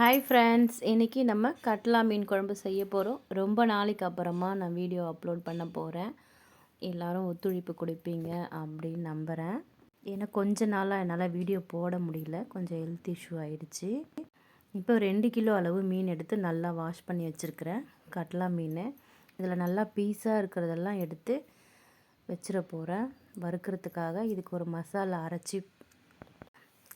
Hi friends இன்றைக்கி நம்ம கட்லா மீன் குழம்பு செய்ய போகிறோம் ரொம்ப நாளைக்கு அப்புறமா நான் வீடியோ அப்லோட் பண்ண போகிறேன் எல்லோரும் ஒத்துழைப்பு கொடுப்பீங்க அப்படின்னு நம்புகிறேன் ஏன்னா கொஞ்ச நாளாக என்னால் வீடியோ போட முடியல. கொஞ்சம் ஹெல்த் இஷ்யூ ஆகிடுச்சி இப்போ ரெண்டு கிலோ அளவு மீன் எடுத்து நல்லா வாஷ் பண்ணி வச்சுருக்கிறேன். கட்லா மீன். இதில் நல்லா பீஸாக இருக்கிறதெல்லாம் எடுத்து வச்சிட போகிறேன் வறுக்கிறதுக்காக இதுக்கு ஒரு மசாலா அரைச்சி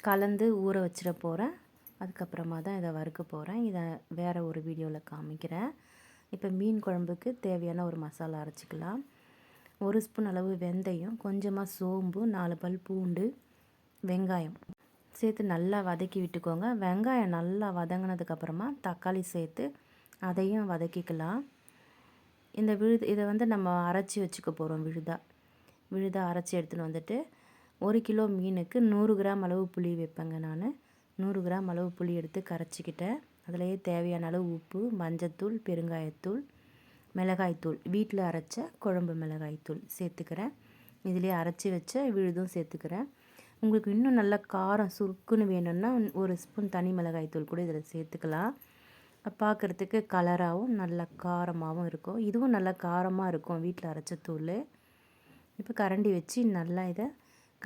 கலந்து ஊற வச்சிட போகிறேன் அதுக்கப்புறமா தான் இதை வறுக்க போகிறேன் இதை வேறு ஒரு வீடியோவில் காமிக்கிறேன். இப்போ மீன் குழம்புக்கு தேவையான ஒரு மசாலா அரைச்சிக்கலாம். ஒரு ஸ்பூன் அளவு வெந்தயம் கொஞ்சமாக சோம்பு நாலு பல் பூண்டு வெங்காயம் சேர்த்து நல்லா வதக்கி விட்டுக்கோங்க. வெங்காயம் நல்லா வதங்கினதுக்கப்புறமா தக்காளி சேர்த்து அதையும் வதக்கிக்கலாம். இந்த விழுது இதை வந்து நம்ம அரைச்சி வச்சுக்க போகிறோம் விழுதா. விழுதா அரைச்சி எடுத்துன்னு வந்துட்டு ஒரு கிலோ மீனுக்கு நூறு கிராம் அளவு புளி வைப்பேங்க நான். நூறு கிராம் அளவு புளி எடுத்து கரைச்சிக்கிட்டேன். அதிலேயே தேவையான அளவு உப்பு மஞ்சத்தூள் பெருங்காயத்தூள் மிளகாய்த்தூள் வீட்டில் அரைச்ச குழம்பு மிளகாய்த்தூள் சேர்த்துக்கிறேன். இதிலே அரைச்சி வச்ச விழுதும் சேர்த்துக்கிறேன். உங்களுக்கு இன்னும் நல்ல காரம் சுருக்குன்னு வேணும்னா ஒரு ஸ்பூன் தனி மிளகாய்த்தூள் கூட இதில் சேர்த்துக்கலாம். பார்க்குறதுக்கு கலராகவும் நல்ல காரமாகவும் இருக்கும். இதுவும் நல்லா காரமாக இருக்கும் வீட்டில் அரைச்ச தூள். இப்போ கரண்டி வச்சு நல்லா இதை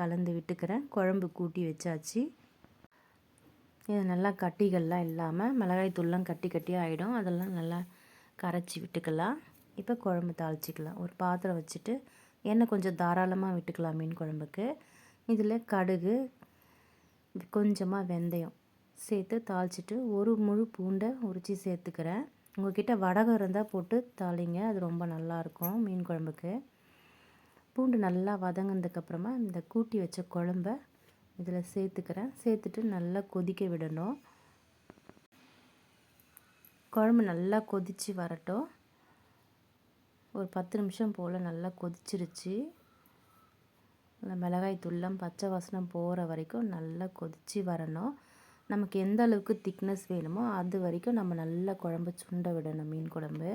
கலந்து விட்டுக்கிறேன். குழம்பு கூட்டி வச்சாச்சு. இது நல்லா கட்டிகள்லாம் இல்லாமல் மிளகாய் தூள்லாம் கட்டி கட்டி ஆகிடும் அதெல்லாம் நல்லா கரைச்சி விட்டுக்கலாம். இப்போ குழம்பு தாளிச்சிக்கலாம். ஒரு பாத்திரம் வச்சுட்டு எண்ணெய் கொஞ்சம் தாராளமாக விட்டுக்கலாம் மீன் குழம்புக்கு. இதில் கடுகு கொஞ்சமாக வெந்தயம் சேர்த்து தாளிச்சிட்டு ஒரு முழு பூண்டை உரித்து சேர்த்துக்கிறேன். உங்கள்கிட்ட வடகம் இருந்தால் போட்டு தாளிங்க. அது ரொம்ப நல்லாயிருக்கும் மீன் குழம்புக்கு. பூண்டு நல்லா வதங்கினதுக்கப்புறமா இந்த கூட்டி வச்ச குழம்ப இதில் சேர்த்துக்கிறேன். சேர்த்துட்டு நல்லா கொதிக்க விடணும். குழம்பு நல்லா கொதித்து வரட்டும். ஒரு பத்து நிமிஷம் போல் நல்லா கொதிச்சிருச்சு. மிளகாய் தூள்லாம் பச்சை வாசனம் போகிற வரைக்கும் நல்லா கொதித்து வரணும். நமக்கு எந்த அளவுக்கு திக்னஸ் வேணுமோ அது வரைக்கும் நம்ம நல்லா குழம்பு சுண்ட விடணும் மீன் குழம்பு.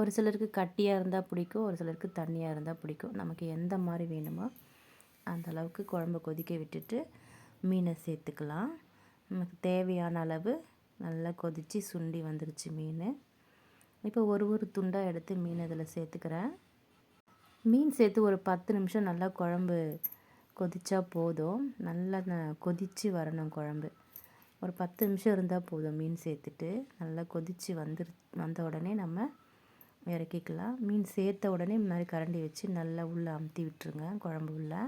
ஒரு சிலருக்கு கட்டியாக இருந்தால் பிடிக்கும் ஒரு சிலருக்கு தண்ணியாக இருந்தால் பிடிக்கும். நமக்கு எந்த மாதிரி வேணுமோ அந்தளவுக்கு குழம்பு கொதிக்க விட்டுட்டு மீனை சேர்த்துக்கலாம். நமக்கு தேவையான அளவு நல்லா கொதித்து சுண்டி வந்துருச்சு மீன். இப்போ ஒரு ஒரு துண்டாக எடுத்து மீன் இதில் சேர்த்துக்கிறேன். மீன் சேர்த்து ஒரு பத்து நிமிஷம் நல்லா குழம்பு கொதிச்சா போதும். நல்லா கொதித்து வரணும் குழம்பு. ஒரு பத்து நிமிஷம் இருந்தால் போதும் மீன் சேர்த்துட்டு. நல்லா கொதித்து வந்துரு வந்த உடனே நம்ம இறக்கிக்கலாம். மீன் சேர்த்த உடனே இந்த மாதிரி கரண்டி வச்சு நல்லா உள்ளே அமுத்தி விட்டுருங்க குழம்பு உள்ளே.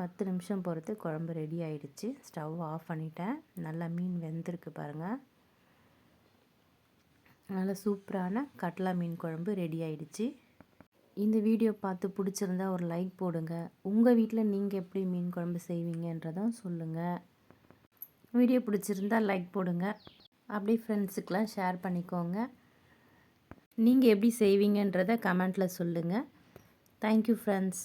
பத்து நிமிஷம் பொறுத்து குழம்பு ரெடி ஆயிடுச்சு. ஸ்டவ் ஆஃப் பண்ணிட்டேன். நல்லா மீன் வெந்திருக்கு பாருங்கள் நல்லா சூப்பரான கட்லா மீன் குழம்பு ரெடி ஆயிடுச்சு. இந்த வீடியோ பார்த்து பிடிச்சிருந்தா ஒரு லைக் போடுங்க. உங்கள் வீட்டில் நீங்கள் எப்படி மீன் குழம்பு செய்வீங்கன்றதும் சொல்லுங்கள் வீடியோ பிடிச்சிருந்தா லைக் போடுங்க. அப்படியே ஃப்ரெண்ட்ஸுக்கெலாம் ஷேர் பண்ணிக்கோங்க. நீங்கள் எப்படி செய்வீங்கன்றதை கமெண்ட்டில் சொல்லுங்கள் தேங்க்யூ ஃப்ரெண்ட்ஸ்